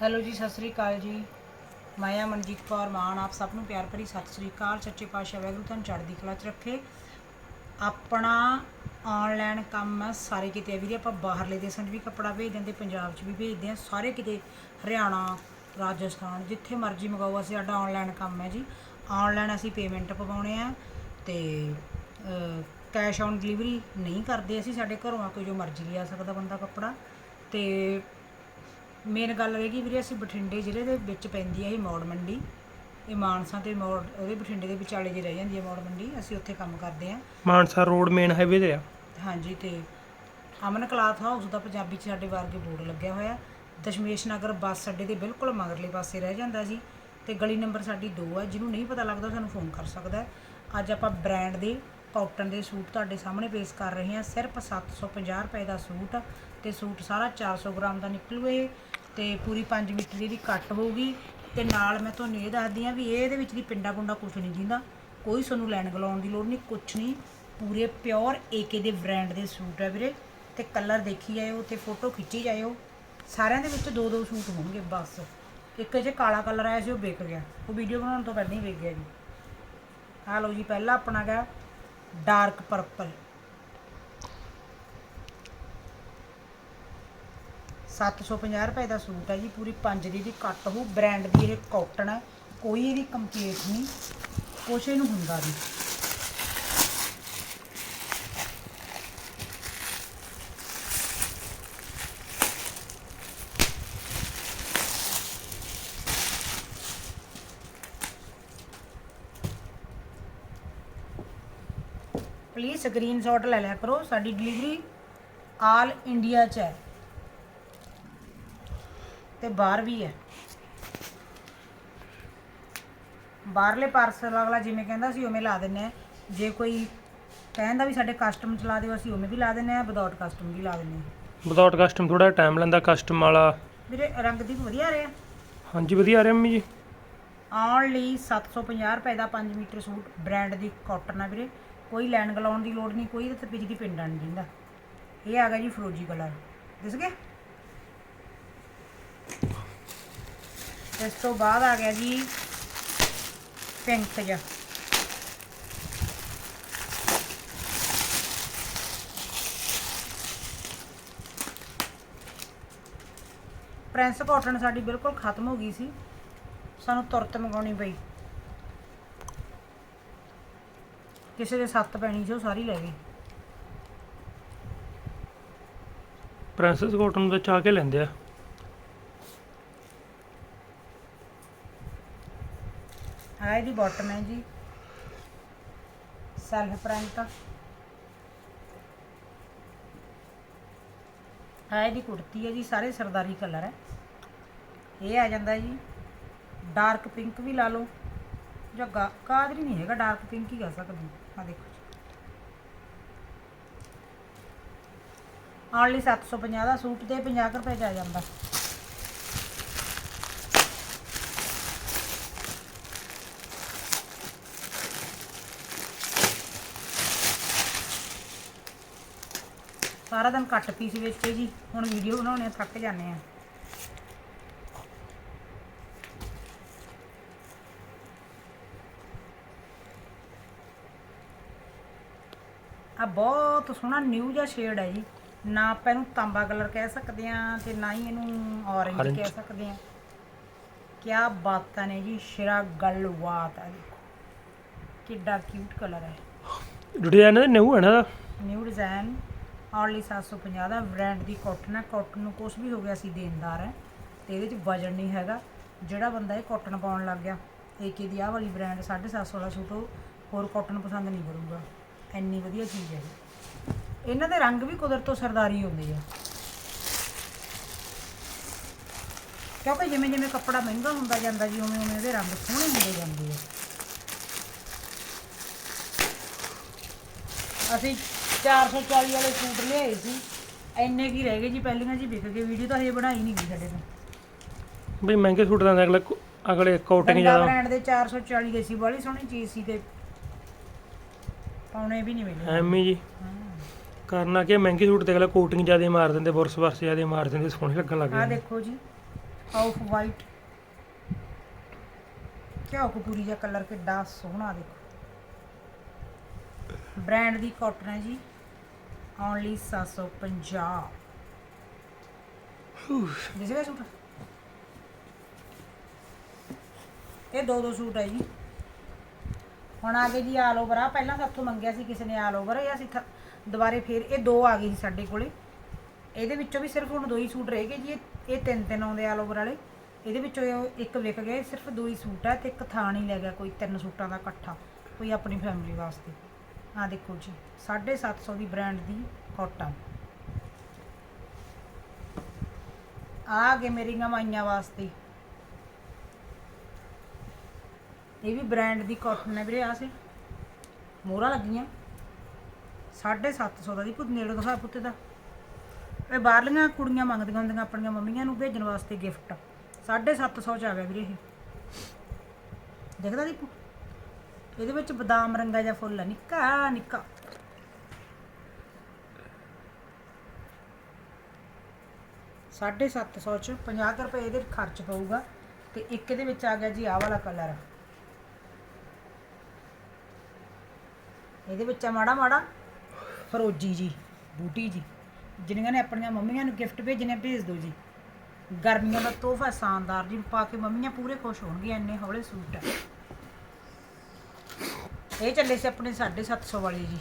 Hello ਜੀ, ਸਤਿ ਸ੍ਰੀ ਅਕਾਲ ਜੀ। ਮਾਇਆ, ਮਨਜੀਤ ਕੌਰ ਮਾਨ, ਆਪ ਸਭ ਨੂੰ ਪਿਆਰ ਭਰੀ ਸਤਿ ਸ੍ਰੀ ਅਕਾਲ। ਸੱਚੇ ਪਾਤਸ਼ਾਹ ਵਾਹਿਗੁਰੂ ਤੁਹਾਨੂੰ ਚੜ੍ਹਦੀ ਕਲਾ 'ਚ ਰੱਖੇ। ਆਪਣਾ ਆਨਲਾਈਨ ਕੰਮ ਆ, ਸਾਰੇ ਕਿਤੇ ਆ ਵੀਰੇ, ਆਪਾਂ ਬਾਹਰਲੇ ਦੇਸ਼ਾਂ 'ਚ ਵੀ ਕੱਪੜਾ ਭੇਜਦੇ ਹਾਂ ਤੇ ਪੰਜਾਬ 'ਚ ਵੀ ਭੇਜਦੇ ਹਾਂ ਸਾਰੇ ਕਿਤੇ ਹਰਿਆਣਾ, ਰਾਜਸਥਾਨ, ਜਿੱਥੇ ਮਰਜ਼ੀ ਮੰਗਾਓ ਅਸੀਂ ਸਾਡਾ ਆਨਲਾਈਨ ਕੰਮ ਹੈ ਜੀ। ਆਨਲਾਈਨ ਅਸੀਂ ਪੇਮੈਂਟ ਪਵਾਉਣੇ ਆ ਤੇ ਕੈਸ਼ ਔਨ ਡਿਲੀਵਰੀ ਨਹੀਂ ਕਰਦੇ ਅਸੀਂ, ਸਾਡੇ ਘਰੋਂ ਆ ਕੋਈ ਜੋ ਮਰਜ਼ੀ ਲਿਆ ਸਕਦਾ ਬੰਦਾ ਕੱਪੜਾ। ਤੇ ਮੇਨ ਗੱਲ ਕਿ ਵੀਰੇ ਅਸੀਂ ਬਠਿੰਡੇ ਜ਼ਿਲ੍ਹੇ ਦੇ ਵਿੱਚ ਪੈਂਦੀ ਹੈ ਇਹ ਮੌੜ ਮੰਡੀ। ਇਹ ਮਾਨਸਾ ਤੇ ਮੌੜ ਉਹਦੇ ਬਠਿੰਡੇ ਦੇ ਵਿਚਾਲੇ ਜਿਹੀ ਰਹਿ ਜਾਂਦੀ ਹੈ ਮੌੜ ਮੰਡੀ। ਅਸੀਂ ਉੱਥੇ ਕੰਮ ਕਰਦੇ ਹਾਂ ਮਾਨਸਾ ਰੋਡ ਮੇਨ ਹਾਈਵੇ ਤੇ ਆ? ਹਾਂਜੀ ਤੇ ਅਮਨ ਕਲਾਥ ਹਾਊਸ ਦਾ ਪੰਜਾਬੀ 'ਚ ਸਾਡੇ ਵਰਗੇ ਬੋਰਡ ਲੱਗਿਆ ਹੋਇਆ। ਦਸ਼ਮੇਸ਼ ਨਗਰ ਬੱਸ ਅੱਡੇ ਦੇ ਬਿਲਕੁਲ ਮਗਰਲੇ ਪਾਸੇ ਰਹਿ ਜਾਂਦਾ ਸੀ ਤੇ ਗਲੀ ਨੰਬਰ ਸਾਡੀ 2 ਹੈ ਜਿਹਨੂੰ ਨਹੀਂ ਪਤਾ ਲੱਗਦਾ ਸਾਨੂੰ ਫੋਨ ਕਰ ਸਕਦਾ ਹੈ। ਅੱਜ ਆਪਾਂ ਬ੍ਰਾਂਡ ਦੇ ਕਾਟਨ ਦੇ ਸੂਟ ਤੁਹਾਡੇ ਸਾਹਮਣੇ ਪੇਸ਼ ਕਰ ਰਹੇ ਹਾਂ। ਸਿਰਫ 750 ਰੁਪਏ ਦਾ ਸੂਟ ਤੇ ਸੂਟ ਸਾਰਾ 400 ਗ੍ਰਾਮ ਦਾ ਨਿਕਲੂ ਇਹ। ਤੇ ਪੂਰੀ 5 ਮੀਟਰ ਦੀ ਇਹਦੀ ਕੱਟ ਹੋਊਗੀ ਤੇ ਨਾਲ ਮੈਂ ਤੁਹਾਨੂੰ ਇਹ ਦੱਸਦੀ ਹਾਂ ਵੀ ਇਹਦੇ ਵਿੱਚ ਦੀ ਪਿੰਡਾ ਪੁੰਡਾ ਕੁਝ ਨਹੀਂ ਜਿੰਦਾ ਕੋਈ ਤੁਹਾਨੂੰ ਲੈਣ ਗਲਾਉਣ ਦੀ ਲੋੜ ਨਹੀਂ ਕੁਝ ਨਹੀਂ। ਪੂਰੇ ਪਿਓਰ ਏਕੇ ਦੇ ਬ੍ਰਾਂਡ ਦੇ ਸੂਟ ਹੈ ਵੀਰੇ, ਤੇ ਕਲਰ ਦੇਖੀ ਜਾਇਓ ਤੇ ਫੋਟੋ ਖਿੱਚੀ ਜਾਇਓ। ਸਾਰਿਆਂ ਦੇ ਵਿੱਚ ਦੋ ਦੋ ਸੂਟ ਹੋਣਗੇ ਬਸ। ਇੱਕ ਜੇ ਕਾਲਾ ਕਲਰ ਆਇਆ ਸੀ, ਉਹ ਵਿਕ ਗਿਆ। ਉਹ ਵੀਡੀਓ ਬਣਾਉਣ ਤੋਂ ਪਹਿਲਾਂ ਹੀ ਵਿਕ ਗਿਆ ਜੀ। ਆ ਲਓ ਜੀ, ਪਹਿਲਾ ਆਪਣਾ ਗਾ ਡਾਰਕ ਪਰਪਲ 750 ਰੁਪਏ ਦਾ ਸੂਟ ਹੈ ਜੀ, ਪੂਰੀ ਪੰਜ ਦੀ ਦੀ ਕੱਟ ਹੋ ਬ੍ਰਾਂਡ ਦੀ ਇਹ ਕਾਟਨ ਹੈ, ਕੋਈ ਇਹਦੀ ਕੰਪਲੀਟ ਨਹੀਂ, ਕੁਛ ਇਹਨੂੰ ਹੁੰਦਾ ਨਹੀਂ। ਪਲੀਜ਼ ਸਕਰੀਨਸ਼ਾਟ ਲੈ ਲਿਆ ਕਰੋ, ਸਾਡੀ ਡਿਲੀਵਰੀ ਆਲ ਇੰਡੀਆ ਚ ਹੈ। ਤੇ ਬਾਹਰ ਵੀ ਹੈ। ਬਾਹਰਲੇ ਪਾਰਸਲ ਅਗਲਾ ਜਿਵੇਂ ਕਹਿੰਦਾ ਸੀ ਉਵੇਂ ਲਾ ਦਿੰਨੇ ਆ ਜੇ ਕੋਈ ਕਹਿੰਦਾ ਵੀ ਸਾਡੇ ਕਸਟਮ ਚਲਾ ਦਿਓ ਅਸੀਂ ਉਵੇਂ ਵੀ ਲਾ ਦਿੰਨੇ ਆ ਵਿਦਆਊਟ ਕਸਟਮ ਵੀ ਲਾ ਦਿੰਨੇ ਆ ਵਿਦਆਊਟ ਕਸਟਮ ਥੋੜਾ ਟਾਈਮ ਲੈਂਦਾ ਕਸਟਮ ਵਾਲਾ। ਵੀਰੇ ਰੰਗ ਦੀ ਵਧੀਆ ਰਿਹਾ? ਹਾਂਜੀ ਵਧੀਆ ਆ ਰਿਹਾ ਮੰਮੀ ਜੀ। ਆਉਣ ਲਈ 750 ਰੁਪਏ ਦਾ 5 ਮੀਟਰ ਸੂਟ ਬ੍ਰਾਂਡ ਦੀ ਕਾਟਨ ਆ ਵੀਰੇ। ਕੋਈ ਲੈਣ ਗਲਾਉਣ ਦੀ ਲੋੜ ਨਹੀਂ ਕੋਈ ਤੇ ਪਿੱਛ ਦੀ ਪਿੰਡਾਂ ਨਹੀਂ ਦਿੰਦਾ। ਇਹ ਆ ਗਿਆ ਜੀ ਫਰੋਜੀ ਕਲਰ। ਦਿਸ ਗਿਆ? ਇਸ ਤੋਂ ਬਾਅਦ ਆ ਗਿਆ ਜੀ ਪਿੰਕ ਜਿਹਾ। ਪ੍ਰਿੰਸ ਕਾਟਨ ਸਾਡੀ ਬਿਲਕੁਲ ਖਤਮ ਹੋ ਗਈ ਸੀ। ਸਾਨੂੰ ਤੁਰਤ ਮੰਗਾਉਣੀ ਪਈ। ਕਿਸੇ ਦੇ ਸੱਤ ਪੈਣੀ ਸੀ, ਉਹ ਸਾਰੀ ਲੈ ਗਈ। ਪ੍ਰਿੰਸੈਸ ਕਾਟਨ ਦਾ ਚਾਹ ਕੇ ਲੈਂਦੇ ਆ। ਆ ਇਹਦੀ ਬਾਟਮ ਹੈ ਜੀ। ਸੈਲਫ ਪ੍ਰਿੰਟ ਆ ਇਹਦੀ ਕੁੜਤੀ ਹੈ ਜੀ, ਸਾਰੇ ਸਰਦਾਰੀ ਕਲਰ ਹੈ। ਇਹ ਆ ਜਾਂਦਾ ਜੀ ਡਾਰਕ ਪਿੰਕ ਵੀ ਲਾ ਲਓ। ਜਾਂ ਗਾ- ਕਾਦਰੀ ਨਹੀਂ ਹੈਗਾ ਡਾਰਕ ਪਿੰਕ ਹੀ ਕਹਿ ਸਕਦੇ ਆ ਦੇਖੋ ਜੀ। ਆਨਲੀ 750 ਦਾ ਸੂਟ ਤੇ 50 ਕੁ ਰੁਪਏ ਚ ਆ ਜਾਂਦਾ। ਸਾਰਾ ਦਿਨ ਕੱਟ ਪੀਸ ਵੇਚ ਕੇ ਜੀ। ਹੁਣ ਵੀਡੀਓ ਬਣਾਉਣੇ ਆ, ਥੱਕ ਜਾਂਦੇ ਆ। ਆ ਬਹੁਤ ਸੋਹਣਾ ਨਿਊ ਜਿਹਾ ਸ਼ੇਡ ਹੈ ਜੀ। ਨਾ ਆਪਾਂ ਇਹਨੂੰ ਤਾਂਬਾ ਕਲਰ ਕਹਿ ਸਕਦੇ ਆ ਤੇ ਨਾ ਹੀ ਇਹਨੂੰ ਔਰੇਂਜ। ਕਹਿ ਸਕਦੇ ਆ। ਕਿਆ ਬਾਤਾਂ ਨੇ ਜੀ ਸ਼ਿਰਾ ਗੱਲਬਾਤ ਹੈ ਦੇਖੋ। ਕਿੱਡਾ ਕਿਊਟ ਕਲਰ ਹੈ ਡਿਜ਼ਾਈਨ ਨਿਊ ਹੈ ਨਾ। ਨਿਊ ਡਿਜ਼ਾਈਨ ਔਨਲੀ 750 ਦਾ ਬ੍ਰਾਂਡ ਦੀ ਕਾਟਨ ਹੈ। ਕਾਟਨ ਨੂੰ ਕੁਝ ਵੀ ਹੋ ਗਿਆ ਸੀ ਦੇਣਦਾਰ ਹੈ ਤੇ ਇਹਦੇ ਚ ਵਜਨ ਨਹੀਂ ਹੈਗਾ। ਜਿਹੜਾ ਬੰਦਾ ਇਹ ਕਾਟਨ ਪਾਉਣ ਲੱਗ ਗਿਆ ਏਕੇ ਦੀ ਆਹ ਵਾਲੀ ਬ੍ਰਾਂਡ 750 ਵਾਲਾ ਸੂਟ ਹੋਰ ਕਾਟਨ ਪਸੰਦ ਨਹੀਂ ਕਰੂਗਾ। ਇੰਨੀ ਵਧੀਆ ਚੀਜ਼ ਹੈ ਇਹ। ਇਹਨਾਂ ਦੇ ਰੰਗ ਵੀ ਕੁਦਰਤ ਤੋਂ ਸਰਦਾਰੀ ਹੁੰਦੇ ਆ। ਕਿਉਂਕਿ ਜਿਵੇਂ ਜਿਵੇਂ ਕੱਪੜਾ ਮਹਿੰਗਾ ਹੁੰਦਾ ਜਾਂਦਾ ਜੀ, ਉਵੇਂ ਉਵੇਂ ਇਹਦੇ ਰੰਗ ਸੋਹਣੇ ਹੁੰਦੇ ਜਾਂਦੇ ਆ। ਅਸੀਂ 440 ਵਾਲੇ ਸੂਟ ਲਿਆਏ ਸੀ। ਇੰਨੇ ਕੀ ਰਹਿ ਗਏ ਜੀ ਪਹਿਲੀਆਂ ਜੀ ਵਿਕ ਗਏ। ਵੀਡੀਓ ਤਾਂ ਹਜੇ ਬਣਾਈ ਨਹੀਂ ਗਈ ਸਾਡੇ ਤੋਂ। ਬਈ ਮਹਿੰਗੇ ਸੂਟ ਦਾ ਅਗਲੇ ਅਗਲੇ ਕੋਟਿੰਗ ਬੰਦਾ ਜ਼ਿਆਦਾ ਬ੍ਰਾਂਡ ਦੇ 440 ਗਏ ਸੀ ਬੜੀ ਸੋਹਣੀ ਚੀਜ਼ ਸੀ ਤੇ ਪਾਉਣੇ ਵੀ ਨਹੀਂ ਮਿਲੇ। ਐਵੇਂ ਜੀ। ਕਰਨਾ ਕਿ ਮਹਿੰਗੇ ਸੂਟ ਤੇ ਅਗਲਾ ਕੋਟਿੰਗ ਜ਼ਿਆਦਾ ਮਾਰ ਦਿੰਦੇ ਬੁਰਸ ਵਰਸ ਜ਼ਿਆਦਾ ਮਾਰ ਦਿੰਦੇ ਸੋਹਣੇ ਲੱਗਣ ਲੱਗ ਆਹ ਜਾਂਦੇ। ਦੇਖੋ ਜੀ ਆਫ ਵਾਈਟ ਕਿਆ ਕਪੂਰੀ ਜਿਹਾ ਕਲਰ ਕਿੱਡਾ ਸੋਹਣਾ ਦੇਖੋ। ਬ੍ਰਾਂਡ ਦੀ ਕਾਟਨ ਹੈ ਜੀ। ਓਨਲੀ 750 ਦਿਸੇਗਾ ਸੂਟ। ਇਹ ਦੋ ਦੋ ਸੂਟ ਹੈ ਜੀ। ਹੁਣ ਆ ਗਏ ਜੀ ਆਲ ਓਵਰ ਆ ਪਹਿਲਾਂ ਸਾਥੋਂ ਮੰਗਿਆ ਸੀ ਕਿਸੇ ਨੇ ਆਲ ਓਵਰ ਇਹ ਅਸੀਂ ਥ- ਦੁਬਾਰੇ ਫੇਰ ਇਹ ਦੋ ਆ ਗਏ ਸੀ ਸਾਡੇ ਕੋਲੇ। ਇਹਦੇ ਵਿੱਚੋਂ ਵੀ ਸਿਰਫ ਹੁਣ ਦੋ ਹੀ ਸੂਟ ਰਹਿ ਗਏ ਜੀ। ਇਹ- ਇਹ ਤਿੰਨ ਤਿੰਨ ਆਉਂਦੇ ਆਲ ਓਵਰ ਵਾਲੇ। ਇਹਦੇ ਵਿੱਚੋਂ ਇਹ ਇੱਕ ਵਿਕ ਗਿਆ। ਇਹ ਸਿਰਫ ਦੋ ਹੀ ਸੂਟ ਹੈ ਤੇ ਇੱਕ ਥਾਣ ਹੀ ਲੈ ਗਿਆ ਕੋਈ ਤਿੰਨ ਸੂਟਾਂ ਦਾ ਇਕੱਠਾ। ਕੋਈ ਆਪਣੀ ਫੈਮਿਲੀ ਵਾਸਤੇ। ਆ ਦੇਖੋ ਜੀ 750 ਦੀ ਬ੍ਰਾਂਡ ਦੀ ਕਾਟਨ। ਆ ਗਏ ਮੇਰੀਆਂ ਮਾਈਆਂ ਵਾਸਤੇ। ਇਹ ਵੀ ਬ੍ਰਾਂਡ ਦੀ ਕਾਟਨ ਹੈ ਵੀਰੇ ਆ ਸੇ। ਮੋਹਰਾਂ ਲੱਗੀਆਂ। 750 ਦਾ ਦੀ ਪੁੱਤ ਨੇੜੇ ਦਿਖਾ ਪੁੱਤ ਦਾ ਇਹ ਬਾਹਰਲੀਆਂ ਕੁੜੀਆਂ ਮੰਗਦੀਆਂ ਹੁੰਦੀਆਂ ਆਪਣੀਆਂ ਮੰਮੀਆਂ ਨੂੰ ਭੇਜਣ ਵਾਸਤੇ ਗਿਫਟ 750 ਚ ਆ ਗਿਆ ਵੀਰੇ ਇਹ। ਦੇਖਦਾ ਦੀਪੂ? ਇਹਦੇ ਵਿੱਚ ਬਦਾਮ ਰੰਗਾ ਜਿਹਾ ਫੁੱਲ ਹੈ ਨਿੱਕਾ ਨਿੱਕਾ। ਸਾਢੇ ਸੱਤ ਸੌ ਚ 50 ਕੁ ਰੁਪਏ ਇਹਦੇ ਖਰਚ ਪਊਗਾ ਤੇ ਇੱਕ ਇਹਦੇ ਵਿੱਚ ਆ ਗਿਆ ਜੀ ਆਹ ਵਾਲਾ ਕਲਰ। ਇਹਦੇ ਵਿੱਚ ਆ ਮਾੜਾ ਮਾੜਾ ਫਰੋਜੀ ਜੀ, ਬੂਟੀ ਜੀ, ਜਿਨ੍ਹਾਂ ਨੇ ਆਪਣੀਆਂ ਮੰਮੀਆਂ ਨੂੰ ਗਿਫਟ ਭੇਜਣੇ ਭੇਜ ਦਿਓ ਜੀ। ਗਰਮੀਆਂ ਦਾ ਤੋਹਫਾ ਸ਼ਾਨਦਾਰ ਜੀ, ਪਾ ਕੇ ਮੰਮੀਆਂ ਪੂਰੇ ਖੁਸ਼ ਹੋਣਗੀਆਂ, ਇੰਨੇ ਹੌਲੇ ਸੂਟ ਆ। ਇਹ ਚੱਲੇ ਸੀ ਆਪਣੇ 750 ਵਾਲੇ ਜੀ।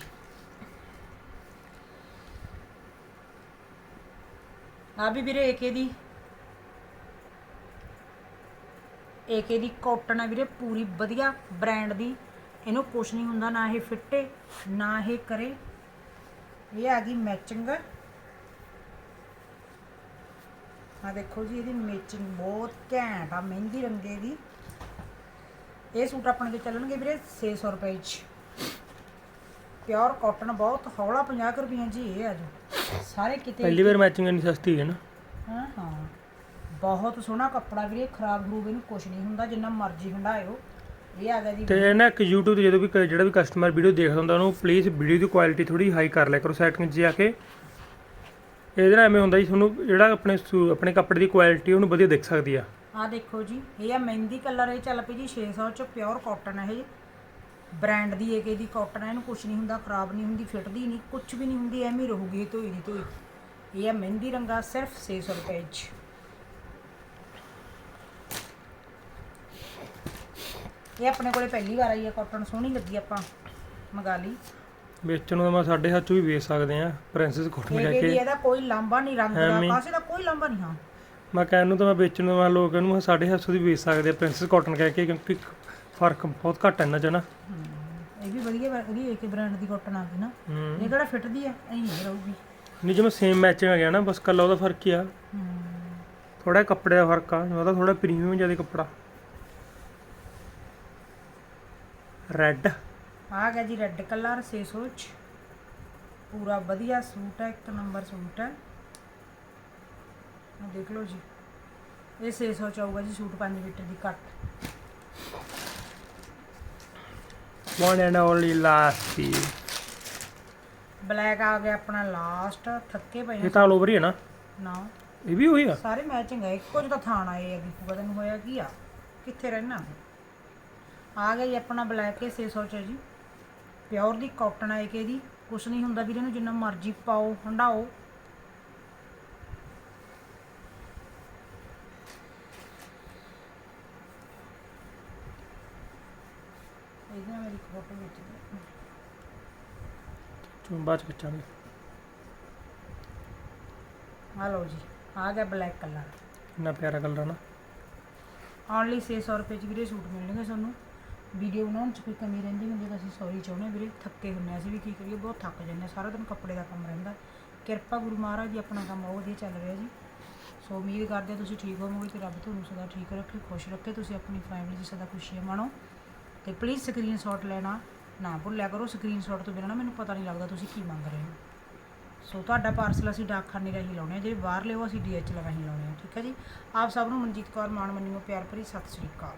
ਆ ਵੀ ਵੀਰੇ ਏਕੇ ਦੀ। ਏਕੇ ਦੀ ਕਾਟਨ ਹੈ ਵੀਰੇ, ਪੂਰੀ ਵਧੀਆ ਬ੍ਰਾਂਡ ਦੀ। ਇਹਨੂੰ ਕੁਛ ਨਹੀਂ ਹੁੰਦਾ, ਨਾ ਇਹ ਫਿੱਟੇ, ਨਾ ਇਹ ਕਰੇ। ਇਹ ਆ ਗਈ ਮੈਚਿੰਗ। ਆ ਦੇਖੋ ਜੀ, ਇਹਦੀ ਮੈਚਿੰਗ ਬਹੁਤ ਘੈਂਟ ਆ, ਮਹਿੰਦੀ ਰੰਗੇ ਦੀ। ਇਹ ਸੂਟ ਆਪਣੇ ਤੇ ਚੱਲਣਗੇ ਵੀਰੇ 600 ਰੁਪਏ ਚ। ਪਿਓਰ ਕਾਟਨ ਬਹੁਤ ਹੌਲਾ 50 ਕੁ ਰੁਪਈਆਂ ਜੀ ਇਹ ਆ ਜੋ। ਸਾਰੇ ਕਿਤੇ ਪਹਿਲੀ ਵਾਰ ਮੈਚਿੰਗ ਇੰਨੀ ਸਸਤੀ ਹੈ ਨਾ। ਹਾਂ ਹਾਂ। ਬਹੁਤ ਸੋਹਣਾ ਕੱਪੜਾ ਵੀਰੇ ਖਰਾਬ ਖਰੂਬ ਇਹਨੂੰ ਕੁਛ ਨਹੀਂ ਹੁੰਦਾ ਜਿੰਨਾ ਮਰਜ਼ੀ ਹੰਡਾਇਓ ਇਹ ਆ ਗਿਆ ਜੀ। ਤੇ ਨਾ ਇੱਕ YouTube ਤੇ ਜਦੋਂ ਵੀ ਜਿਹੜਾ ਵੀ ਕਸਟਮਰ ਵੀਡੀਓ ਦੇਖਦਾ ਹੁੰਦਾ ਉਹਨੂੰ ਪਲੀਜ਼ ਵੀਡੀਓ ਦੀ ਕੁਆਲਿਟੀ ਥੋੜੀ ਹਾਈ ਕਰ ਲਿਆ ਕਰੋ ਸੈਟਿੰਗ 'ਚ ਜਾ ਕੇ। ਇਹਦੇ ਨਾਲ ਐਵੇਂ ਹੁੰਦਾ ਜੀ ਤੁਹਾਨੂੰ ਜਿਹੜਾ ਆਪਣੇ ਆਪਣੇ ਕੱਪੜੇ ਦੀ ਕੁਆਲਿਟੀ ਉਹਨੂੰ ਵਧੀਆ ਦਿਖ ਸਕਦੀ ਆ। ਆ ਦੇਖੋ ਜੀ ਇਹ ਆ ਮਹਿੰਦੀ ਕਲਰ ਇਹ ਚੱਲ ਪਈ ਜੀ 600 ਚ ਪਿਓਰ ਕਾਟਨ ਹੈ ਇਹ। ਬ੍ਰਾਂਡ ਦੀ ਏਕੇ ਦੀ ਕਾਟਨ ਹੈ ਇਹਨੂੰ ਕੁਝ ਨਹੀਂ ਹੁੰਦਾ ਖਰਾਬ ਨਹੀਂ ਹੁੰਦੀ ਫਿੱਟਦੀ ਨਹੀਂ ਕੁਝ ਵੀ ਨਹੀਂ ਹੁੰਦੀ ਐਵੇਂ ਰਹੂਗੀ ਇਹ ਧੋਈ ਦੀ ਧੋਈ। ਇਹ ਆ ਮਹਿੰਦੀ ਰੰਗਾ ਸਿਰਫ 600 ਰੁਪਏ ਚ। ਇਹ ਆਪਣੇ ਕੋਲੇ ਪਹਿਲੀ ਵਾਰ ਆਈ ਹੈ ਕਾਟਨ ਸੋਹਣੀ ਲੱਗੀ ਆਪਾਂ ਮੰਗਾ ਲਈ। ਵੇਚਣ ਨੂੰ ਮੈਂ ਸਾਡੇ ਹੱਥ ਵੀ ਵੇਚ ਸਕਦੇ ਆ ਪ੍ਰਿੰਸੈਸ ਕੋਟਨ ਦੀ ਕੇ। ਇਹਦਾ ਕੋਈ ਲਾਂਬਾ ਨਹੀਂ ਰੰਗ ਦਾ। ਕਾਸੇ ਦਾ ਕੋਈ ਲਾਂਬਾ ਨਹੀਂ ਹਾਂ। ਮੈਂ ਕਹਿਣ ਨੂੰ ਤਾਂ ਮੈਂ ਵੇਚਣ ਨੂੰ ਮੈਂ ਲੋਕ ਇਹਨੂੰ ਸਾਡੇ ਹੱਥ 'ਚ ਵੀ ਵੇਚ ਸਕਦੇ ਆ ਪ੍ਰਿੰਸੈਸ ਕਾਟਨ ਕਹਿ ਕੇ ਕਿਉਂਕਿ ਫ਼ਰਕ ਬਹੁਤ ਘੱਟ ਹੈ ਇਹਨਾਂ 'ਚ ਨਾ। ਇਹ ਵੀ ਵਧੀਆ ਵਾ- ਇਹਦੀ ਏਕੇ ਬ੍ਰਾਂਡ ਦੀ ਕਾਟਨ ਆ ਗਈ ਨਾ। ਇਹ ਕਿਹੜਾ ਫਿੱਟਦੀ ਆ? ਐਂ ਹੀ ਰਹੂਗੀ। ਨਹੀਂ ਜਿਵੇਂ ਸੇਮ ਮੈਚਿੰਗ ਆ ਗਿਆ ਨਾ ਬਸ ਕੱਲਾ ਉਹਦਾ ਫ਼ਰਕ ਹੀ ਆ। ਥੋੜਾ ਕੱਪੜੇ ਦਾ ਫ਼ਰਕ ਆ ਉਹਦਾ ਥੋੜਾ ਪ੍ਰੀਮੀਅਮ ਜ਼ਿਆਦਾ ਕੱਪੜਾ। ਰੈੱਡ ਆ ਗਿਆ ਜੀ ਰੈੱਡ ਕਲਰ 600 ਚ। ਪੂਰਾ ਵਧੀਆ ਸੂਟ ਹੈ ਇੱਕ ਨੰਬਰ ਸੂਟ ਹੈ। ਆ ਦੇਖ ਲਓ ਜੀ। ਇਹ 600 ਚ ਆਊਗਾ ਜੀ suit 5 metre the cut one and only last piece black ਆ ਗਿਆ ਆਪਣਾ ਲਾਸਟ ਥੱਕੇ ਪਏ ਇਹ ਤਾਂ ਆਲ ਓਵਰ ਹੀ ਹੈ ਨਾ? ਨਾ। ਇਹ ਵੀ ਹੋਈ ਆ? ਸਾਰੇ ਮੈਚਿੰਗ ਹੈ ਇੱਕੋ ਜਿਹਾ ਥਾਣ ਆਏ ਆ ਦੀਪੂ ਤੈਨੂੰ ਹੋਇਆ ਕੀ ਆ। ਕਿੱਥੇ ਰਹਿਣਾ? ਆ ਗਿਆ ਜੀ ਆਪਣਾ ਬਲੈਕ ਇਹ 600 ਚ ਜੀ। ਪਿਓਰ ਦੀ ਕਾਟਨ ਆਏ ਕਿ ਇਹਦੀ। ਕੁਛ ਨਹੀਂ ਹੁੰਦਾ ਵੀਰੇ ਨੂੰ ਜਿੰਨਾ ਮਰਜ਼ੀ ਪਾਓ ਹੰਡਾਓ ਇਹਦੇ ਨਾਲ ਮੇਰੀ ਫੋਟੋ ਵਿੱਚ ਚੋਂ ਬਾਅਦ ਚ ਖਿੱਚਾਂਗੇ। ਆ ਲਓ ਜੀ ਆ ਗਿਆ ਬਲੈਕ ਕਲਰ ਇੰਨਾ ਪਿਆਰਾ ਕਲਰ ਨਾ। ਓਨਲੀ 600 ਰੁਪਏ ਚ ਵੀਰੇ ਸੂਟ ਮਿਲਣਗੇ ਤੁਹਾਨੂੰ ਵੀਡੀਓ ਬਣਾਉਣ ਚ ਕੋਈ ਕਮੀ ਰਹਿੰਦੀ ਹੁੰਦੀ ਤਾਂ ਅਸੀਂ ਸੌਰੀ ਚਾਹੁੰਦੇ ਹਾਂ ਵੀਰੇ। ਥੱਕੇ ਹੁੰਨੇ ਹਾਂ ਅਸੀਂ ਵੀ ਕੀ ਕਰੀਏ ਬਹੁਤ ਥੱਕ ਜਾਂਦੇ ਹਾਂ ਸਾਰਾ ਦਿਨ ਕੱਪੜੇ ਦਾ ਕੰਮ ਰਹਿੰਦਾ। ਕਿਰਪਾ ਗੁਰੂ ਮਹਾਰਾਜ ਦੀ ਆਪਣਾ ਕੰਮ ਬਹੁਤ ਵਧੀਆ ਚੱਲ ਰਿਹਾ ਜੀ। ਸੋ ਉਮੀਦ ਕਰਦੇ ਹਾਂ ਤੁਸੀਂ ਠੀਕ ਹੋਵੋਗੇ ਤੇ ਰੱਬ ਤੁਹਾਨੂੰ ਸਦਾ ਠੀਕ ਰੱਖੇ ਖੁਸ਼ ਰੱਖੇ। ਤੁਸੀਂ ਆਪਣੀ ਫੈਮਿਲੀ ਦੀ ਸਦਾ ਖੁਸ਼ੀਆਂ ਮਾਣੋ। ਤੇ ਪਲੀਜ਼ ਸਕਰੀਨਸ਼ਾਟ ਲੈਣਾ, ਨਾ ਭੁੱਲਿਆ ਕਰੋ ਸਕਰੀਨਸ਼ਾਟ ਤੋਂ ਬਿਨਾਂ ਨਾ ਮੈਨੂੰ ਪਤਾ ਨਹੀਂ ਲੱਗਦਾ ਤੁਸੀਂ ਕੀ ਮੰਗ ਰਹੇ ਹੋ। ਸੋ ਤੁਹਾਡਾ ਪਾਰਸਲ ਅਸੀਂ ਡਾਕਖਾਨੇ ਰਾਹੀਂ ਲਾਉਣੇ ਆ, ਜਿਹੜੇ ਬਾਹਰ ਲਿਓ ਅਸੀਂ ਡੀਐਚਐਲ ਰਾਹੀਂ ਲਾਉਣੇ ਆ, ਠੀਕ ਹੈ ਜੀ? ਆਪ ਸਭ ਨੂੰ ਮਨਜੀਤ ਕੌਰ ਮਾਨ ਮੰਨੀ ਨੂੰ ਪਿਆਰ ਭਰੀ, ਸਤਿ ਸ੍ਰੀ ਅਕਾਲ।